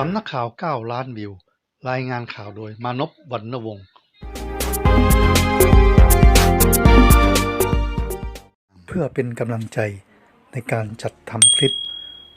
สำนักข่าว9ล้านวิว รายงานข่าวโดย มานพวรรณวงศ์เพื่อเป็นกำลังใจในการจัดทำคลิป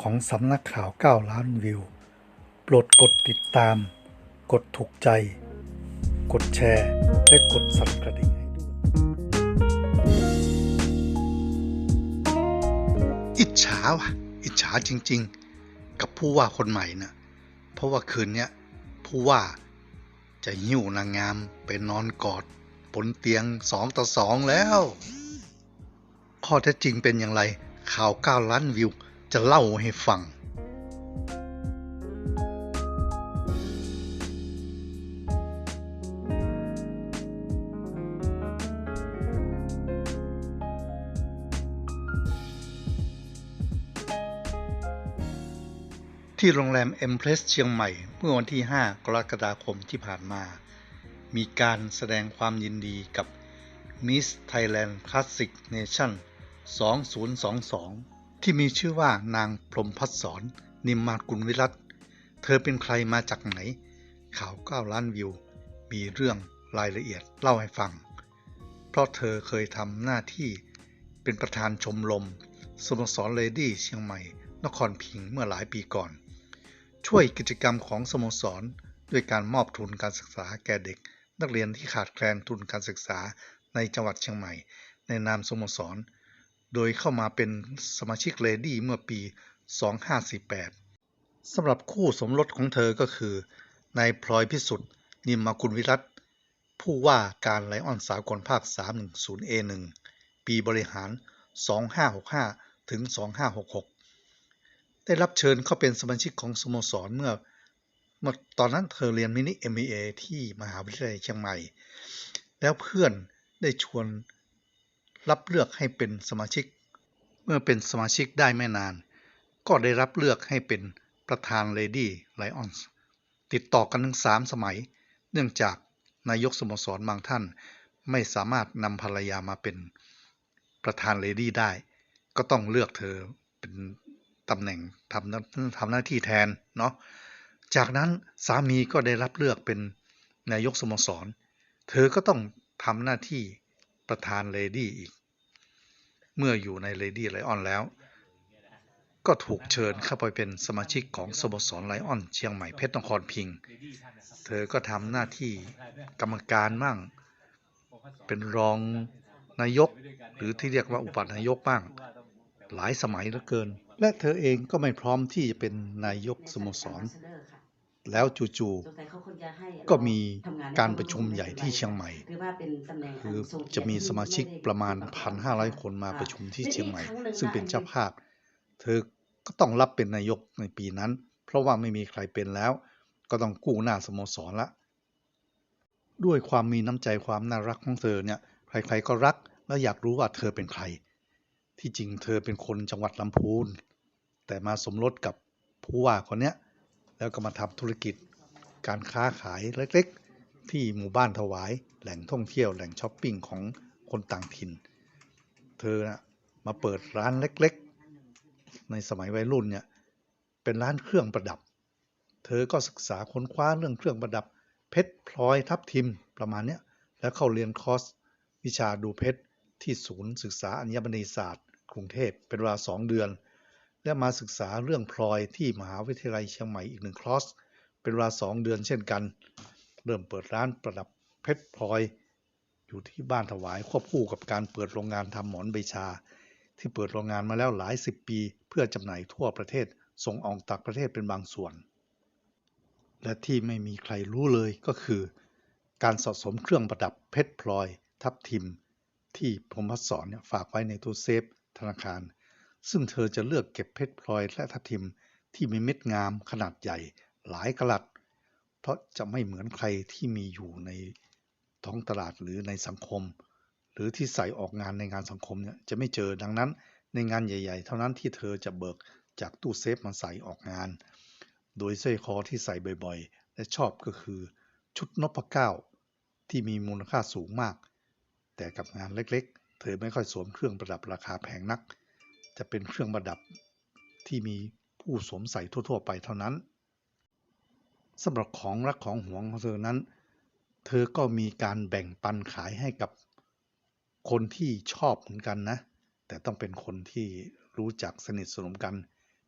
ของสำนักข่าว9ล้านวิว โปรดกดติดตาม กดถูกใจ กดแชร์ และกดสั่นกระดิ่งให้ด้วยอิจฉาว่ะ อิจฉาจริง ๆ กับผู้ว่าคนใหม่นะเพ ราะว่าคืนเนี้ยผู้ว่าจะหิ้วนางงามไปนอนกอดบนเตียงสองต่อสองแล้ว ข้อเท็จจริงเป็นอย่างไรข่าว 9 ล้านวิวจะเล่าให้ฟัง ที่โรงแรมเอ็มเพรสเชียงใหม่ เมื่อวันที่ 5 กรกฎาคมที่ผ่านมา มีการแสดงความยินดีกับ Miss Thailand Classic Nation 2022 ที่มีชื่อว่านางพรมพัฒสอนนิมมากุลวิรัตเธอเป็นใครมาจากไหน ข่าว9ล้านวิว มีเรื่องรายละเอียดเล่าให้ฟัง เพราะเธอเคยทำหน้าที่เป็นประธานชมรมสโมสรเลดี้เชียงใหม่ นครพิงค์เมื่อหลายปีก่อน ช่วยกิจกรรมของสโมสร ด้วยการมอบทุนการศึกษาแก่เด็ก นักเรียนที่ขาดแคลนทุนการศึกษาในจังหวัดเชียงใหม่ ในนามสโมสร โดยเข้ามาเป็นสมาชิกเลดี้เมื่อปี 2548สำหรับคู่สมรสของเธอก็คือนายพลอยพิสุทธิ์ นิมมากุลวิรัตผู้ว่าการไลออนสากลภาค 310A1 ปีบริหาร 2565 ถึง 2566 ได้รับเชิญเข้าเป็นสมาชิกของสโมสรเมื่อเมื่อตอนนั้นเธอเรียนมินิ MBA ที่มหาวิทยาลัยเชียงใหม่ แล้วเพื่อนได้ชวนรับเลือกให้เป็นสมาชิก เมื่อเป็นสมาชิกได้ไม่นาน ก็ได้รับเลือกให้เป็นประธาน Lady Lions ติดต่อกันถึงสามสมัย เนื่องจากนายกสโมสรบางท่านไม่สามารถนำภรรยามาเป็นประธานเลดี้ได้ ก็ต้องเลือกเธอเป็น ตำแหน่งทำหน้าทำหน้าที่แทนเนาะจากนั้นสามีก็ได้รับเลือกเป็นนายกสโมสร เธอก็ต้องทำหน้าที่ประธานเลดี้อีก เมื่ออยู่ในเลดี้ไลออนแล้ว ก็ถูกเชิญเข้าไปเป็นสมาชิกของสโมสรไลออนเชียงใหม่เพชรนครพิง เธอก็ทำหน้าที่กรรมการมั่ง เป็นรองนายกหรือที่เรียกว่าอุปนายกบ้าง หลายสมัยเหลือเกิน และเธอเองก็ไม่พร้อมที่จะเป็นนายกสโมสร แล้วจู่สงสัยเขาคงจะให้ๆก็มีการประชุมใหญ่ที่เชียงใหม่ คือจะมีสมาชิกประมาณ 1,500 คนมาประชุมที่เชียงใหม่ ซึ่งเป็นเจ้าภาพ เธอก็ต้องรับเป็นนายกในปีนั้น เพราะว่าไม่มีใครเป็นแล้ว ก็ต้องกู้หน้าสโมสรละ ด้วยความมีน้ำใจความน่ารักของเธอเนี่ย ใครๆก็รักและอยากรู้ว่าเธอเป็นใคร ที่จริงเธอเป็นคนจังหวัดลำพูน แต่มาสมรสกับผู้ว่าคนเนี้ย แล้วก็มาทำธุรกิจการค้าขายเล็กๆ ที่หมู่บ้านถวายแหล่งท่องเที่ยวแหล่งช้อปปิ้งของคนต่างถิ่น เธอนะมาเปิดร้านเล็กๆ ในสมัยวัยรุ่นเนี่ยเป็นร้านเครื่องประดับ เธอก็ศึกษาค้นคว้าเรื่องเครื่องประดับ เพชรพลอยทับทิมประมาณเนี้ยแล้วเข้าเรียนคอร์สวิชาดูเพชร ที่ศูนย์ศึกษาอัญมณีศาสตร์กรุงเทพเป็นเวลาสองเดือน และมาศึกษาเรื่องพลอยที่มหาวิทยาลัยเชียงใหม่อีกหนึ่งคลอสเป็นเวลาสองเดือนเช่นกัน เริ่มเปิดร้านประดับเพชรพลอย อยู่ที่บ้านถวายควบคู่กับการเปิดโรงงานทำหมอนใบชา ที่เปิดโรงงานมาแล้วหลายสิบปี เพื่อจำหน่ายทั่วประเทศส่งออกต่างประเทศเป็นบางส่วน และที่ไม่มีใครรู้เลยก็คือ การสะสมเครื่องประดับเพชรพลอย ทับทิม ที่พรหมพัสอนเนี่ยฝากไว้ในตู้เซฟธนาคาร ซึ่งเธอจะเลือกเก็บเพชรพลอยและทับทิมที่มีเม็ดงามขนาดใหญ่หลายกะลัด เพราะจะไม่เหมือนใครที่มีอยู่ในท้องตลาดหรือในสังคม หรือที่ใส่ออกงานในงานสังคมเนี่ยจะไม่เจอดังนั้น ในงานใหญ่ ๆ เท่านั้นที่เธอจะเบิกจากตู้เซฟมาใส่ออกงาน โดยสร้อยคอที่ใส่บ่อยๆ และชอบก็คือ ชุดนพเก้าที่มีมูลค่าสูงมาก แต่กับงานเล็กๆ เธอไม่ค่อยสวมเครื่องประดับราคาแพงนัก จะเป็นเครื่องประดับที่มีผู้สวมใส่ทั่วๆ ไปเท่านั้นสำหรับของรักของหวงของเธอนั้น เธอก็มีการแบ่งปันขายให้กับคนที่ชอบเหมือนกันนะ แต่ต้องเป็นคนที่รู้จักสนิทสนมกัน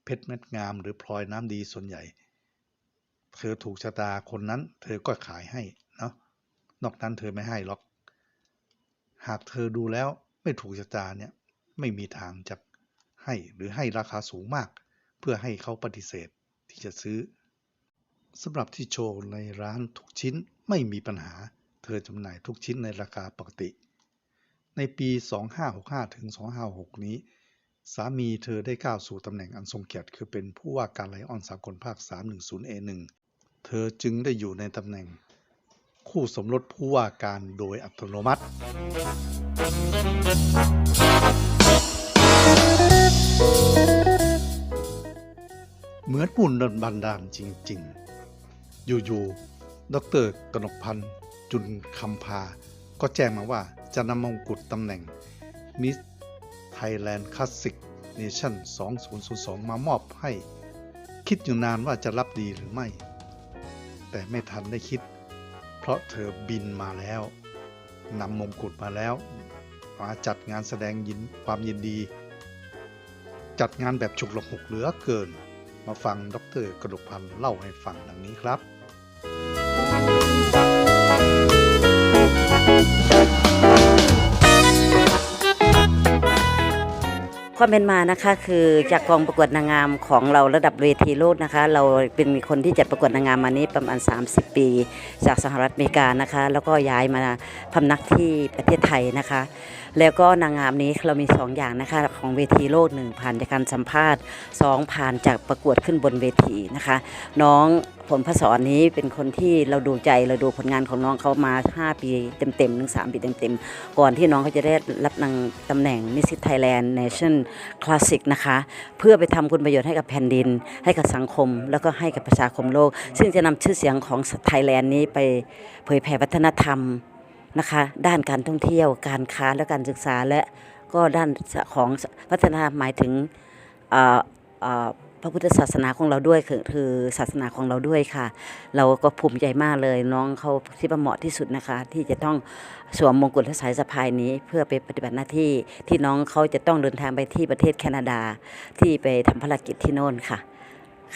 เพชรเม็ดงามหรือพลอยน้ำดีส่วนใหญ่ เธอถูกชะตาคนนั้น เธอก็ขายให้เนาะนอกนั้นเธอไม่ให้หรอก หากเธอดูแล้วไม่ถูกชะตาเนี่ยไม่มีทางจะให้หรือให้ราคาสูงมาก เพื่อให้เขาปฏิเสธที่จะซื้อสำหรับที่โชว์ในร้านทุกชิ้นไม่มีปัญหา เธอจำหน่ายทุกชิ้นในราคาปกติ ในปี 2565 ถึง 2566 นี้ สามีเธอได้ก้าวสู่ตำแหน่งอันทรงเกียรติคือเป็นผู้ว่าการไลออนสากลภาค 310A1 เธอจึงได้อยู่ในตำแหน่ง คู่สมรสผู้ว่าการโดยอัตโนมัติ เหมือนปุ่นดนบันดาลจริง ๆ อยู่ๆ ดรกนกพันธ์จุนคำพา ก็แจ้งมาว่าจะนำมงกุฎตำแหน่ง Miss Thailand Classic Nation 2002 มามอบให้ คิดอยู่นานว่าจะรับดีหรือไม่ แต่ไม่ทันได้คิด เพราะเธอบินมาแล้วนำมงกุฎมาแล้ว มาจัดงานแสดงยินความยินดี จัดงานแบบฉุกละหุกเหลือเกิน มาฟังดรกระดกพันธ์เล่าให้ฟังดังนี้ครับ ความเป็นมานะคะ คือจากกองประกวดนางงามของเราระดับเวทีโลกนะคะ เราเป็นคนที่จัดประกวดนางงามมานี้ประมาณ 30 ปี จากสหรัฐอเมริกานะคะ แล้วก็ย้ายมาพำนักที่ประเทศไทยนะคะ แล้วก็นางงามนี้เรามี 2 อย่างนะคะ ของเวทีโลกหนึ่งผ่านจากการสัมภาษณ์สองผ่านจากประกวดขึ้นบนเวทีนะคะ น้องผลพศรนี้เป็นคนที่เราดูใจเราดูผลงานของน้องเขามา 5 ปีเต็มๆถึง 3 ปีเต็มๆ ก่อนที่น้องเขาจะได้รับนางตำแหน่ง Miss Thailand Nation Classic นะคะ เพื่อไปทำคุณประโยชน์ให้กับแผ่นดิน ให้กับสังคม แล้วก็ให้กับประชาคมโลก ซึ่งจะนำชื่อเสียงของไทยแลนด์นี้ไปเผยแผ่วัฒนธรรม นะคะ ด้านการท่องเที่ยว การค้าและการศึกษาและก็ด้านของวัฒนธรรมหมายถึงพระพุทธศาสนาของเราด้วยคือคือศาสนาของเราด้วยค่ะ เราก็ภูมิใจมากเลยน้องเขาที่ประเหมาะที่สุดนะคะ ที่จะต้องสวมมงกุฎและสายสะพายนี้ เพื่อไปปฏิบัติหน้าที่ที่น้องเขาจะต้องเดินทางไปที่ประเทศแคนาดาที่ไปทำภารกิจที่โน่นค่ะ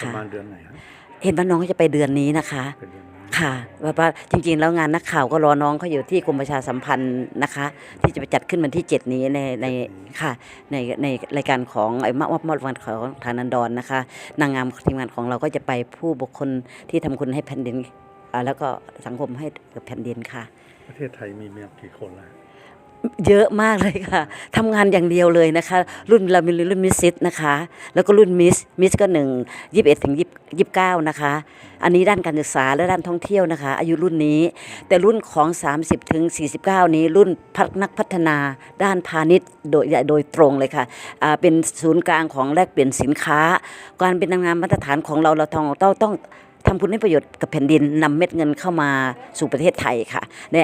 ประค่ะมาณเดือนไหนครับ เห็นว่าน้องเขาจะไปเดือนนี้นะคะเป็นเดือนนี้ค่ะว่าว่าจริงๆ แล้วงานนักข่าวก็รอน้องเขาอยู่ที่กรมประชาสัมพันธ์นะคะ ที่จะไปจัดขึ้นวันที่ 7 นี้ในในค่ะในในรายการของไอ้มอบมอบวันของฐานันดรนะคะ นางงามทีมงานของเราก็จะไปผู้บุคคลที่ทำคุณให้แผ่นดินอ่าแล้วก็สังคมให้กับแผ่นดินค่ะ ประเทศไทยมีเมียกี่คนแล้ว เยอะมากเลยค่ะทำงานอย่างเดียวเลยนะคะ รุ่นเรามีรุ่นมิสซิสนะคะ แล้วก็รุ่นมิสมิสก็หนึ่งยี่สิบเอ็ดถึงยี่สิบเก้านะคะ อันนี้ด้านการศึกษาและด้านท่องเที่ยวนะคะ อายุรุ่นนี้ แต่รุ่นของ 30ถึง49 นี้รุ่นพัฒนักพัฒนาด้านพาณิชย์โดยโดยตรงเลยค่ะอ่าเป็นศูนย์กลางของแลกเปลี่ยนสินค้า การเป็นนางงามมาตรฐานของเราเราต้องต้องต้อง ทำคุณให้ประโยชน์กับแผ่นดินนำเม็ดเงินเข้ามาสู่ประเทศไทยค่ะใน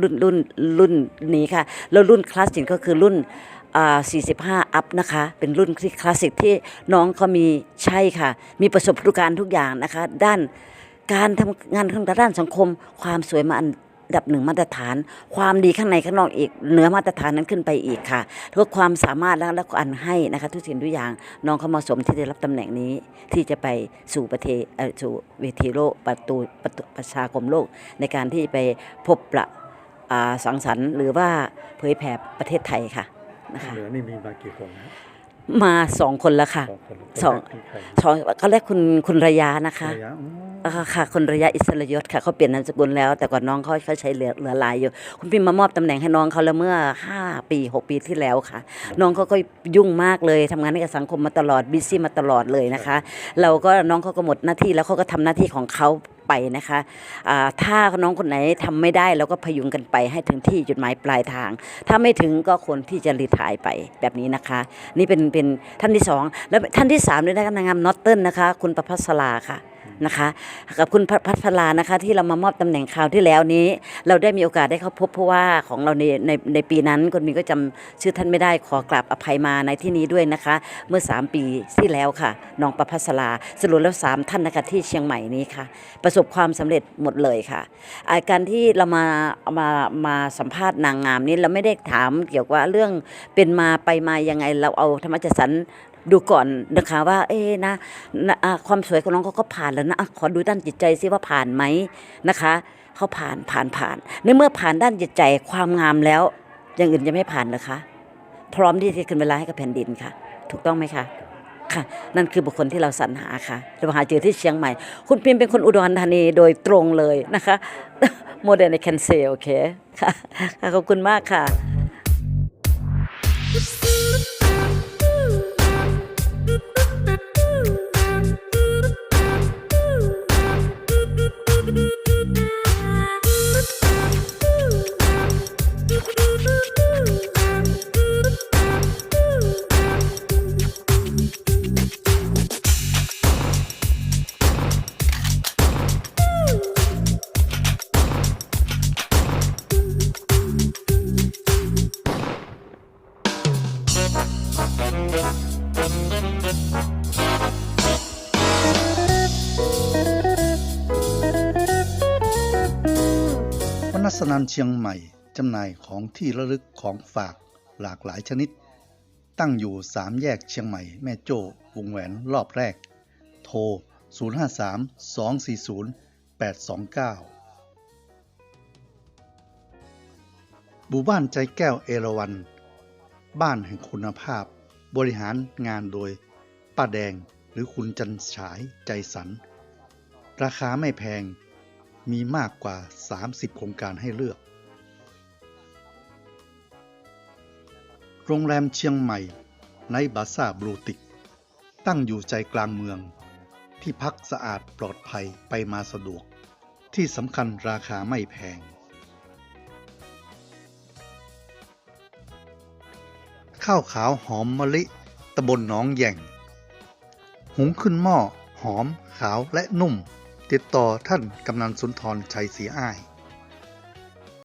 รุ่นรุ่นรุ่นนี้ค่ะ แล้วรุ่นคลาสสิกก็คือรุ่น45 อัพนะคะ เป็นรุ่นที่คลาสสิกที่น้องเขามีใช่ค่ะ มีประสบการณ์ทุกอย่างนะคะ ด้านการทำงานทางด้านสังคมความสวยมาอัน ดับหนึ่งมาตรฐาน ความดีข้างในข้างนอกอีกเหนือมาตรฐานนั้นขึ้นไปอีกค่ะแล้วก็ความสามารถและและการให้นะคะทุกสิ่งทุกอย่างน้องเขาเหมาะสมที่จะรับตำแหน่งนี้ที่จะไปสู่ประเทศเอ่อสู่เวทีโลกประตูประตูประชาคมโลก ในการที่ไปพบประอ่าสังสรรค์หรือว่าเผยแผ่ประเทศไทยค่ะนะคะเหลือนี่มีมากี่คนนะมาสองคนแล้วค่ะสองคนสองคนแรกคือใครสองเขาเรียกคุณคุณระยะนะคะระยะอ๋ออ่า ค่ะคนระยะอิสระยศค่ะเขาเปลี่ยนนามสกุลแล้ว แต่ก่อนน้องเขาเขาใช้เหลือเหลือลายอยู่ คุณพิมพ์มามอบตำแหน่งให้น้องเขาแล้วเมื่อ 5 ปี 6 ปีที่แล้วค่ะ น้องเขาก็ยุ่งมากเลยทำงานให้กับสังคมมาตลอดบิซี่มาตลอดเลยนะคะ เราก็น้องเขาก็หมดหน้าที่แล้วเขาก็ทำหน้าที่ของเขาไปนะคะถ้าน้องคนไหนทำไม่ได้เราก็พยุงกันไปให้ถึงที่จุดหมายปลายทาง ถ้าไม่ถึงก็คนที่จะรีทายไปแบบนี้นะคะ นี่เป็นเป็นท่านที่สองแล้วท่านที่สามด้วยนะคะนางงามนอตเติลนะคะ คุณประพัสราค่ะ นะคะกับคุณพัพัทลานะคะ ที่เรามามอบตำแหน่งคราวที่แล้วนี้ เราได้มีโอกาสได้เข้าพบผู้ว่าของเราในในในปีนั้นคนมีก็จำชื่อท่านไม่ได้ขอกราบอภัยมาในที่นี้ด้วยนะคะ เมื่อ 3 ปีที่แล้วค่ะน้องประพัสลาสรุปแล้ว 3 ท่านนะคะที่เชียงใหม่นี้ค่ะ ประสบความสำเร็จหมดเลยค่ะอาการที่เรามามามาสัมภาษณ์นางงามนี้เราไม่ได้ถามเกี่ยวกับเรื่องเป็นมาไปมายังไงเราเอาธรรมจัสัน ดูก่อนนะคะว่า เอ๊นะนะอ่าความสวยของน้องเขาก็ผ่านแล้วนะอะขอดูด้านจิตใจซิว่าผ่านไหมนะคะเขาผ่านผ่านผ่าน ในเมื่อผ่านด้านจิตใจความงามแล้ว อย่างอื่นจะไม่ผ่านเหรอคะพร้อมที่จะขึ้นเวลาให้กับแผ่นดินค่ะ ถูกต้องไหมคะค่ะนั่นคือบุคคลที่เราสรรหาค่ะเราหาเจอที่เชียงใหม่ คุณพิมพ์เป็นคนอุดรธานีโดยตรงเลยนะคะโมเดลในแคนเซลโอเคค่ะค่ะขอบคุณมากค่ะ สนันเชียงใหม่จำหน่ายของที่ระลึกของฝากหลากหลายชนิด ตั้งอยู่สามแยกเชียงใหม่แม่โจ้วงแหวนรอบแรก โทร 053 240 829หมู่บ้านใจแก้วเอราวัน บ้านแห่งคุณภาพ บริหารงานโดยป้าแดงหรือคุณจันฉายใจสัน ราคาไม่แพง มีมากกว่า 30 โครงการให้เลือก โรงแรมเชียงใหม่ในบาซ่าบลูติก ตั้งอยู่ใจกลางเมือง ที่พักสะอาดปลอดภัยไปมาสะดวก ที่สำคัญราคาไม่แพง ข้าวขาวหอมมะลิตำบลหนองแย่ง หุงขึ้นหม้อหอมขาวและนุ่ม ติดต่อท่านกำนันสุนทรชัยศรีอ้าย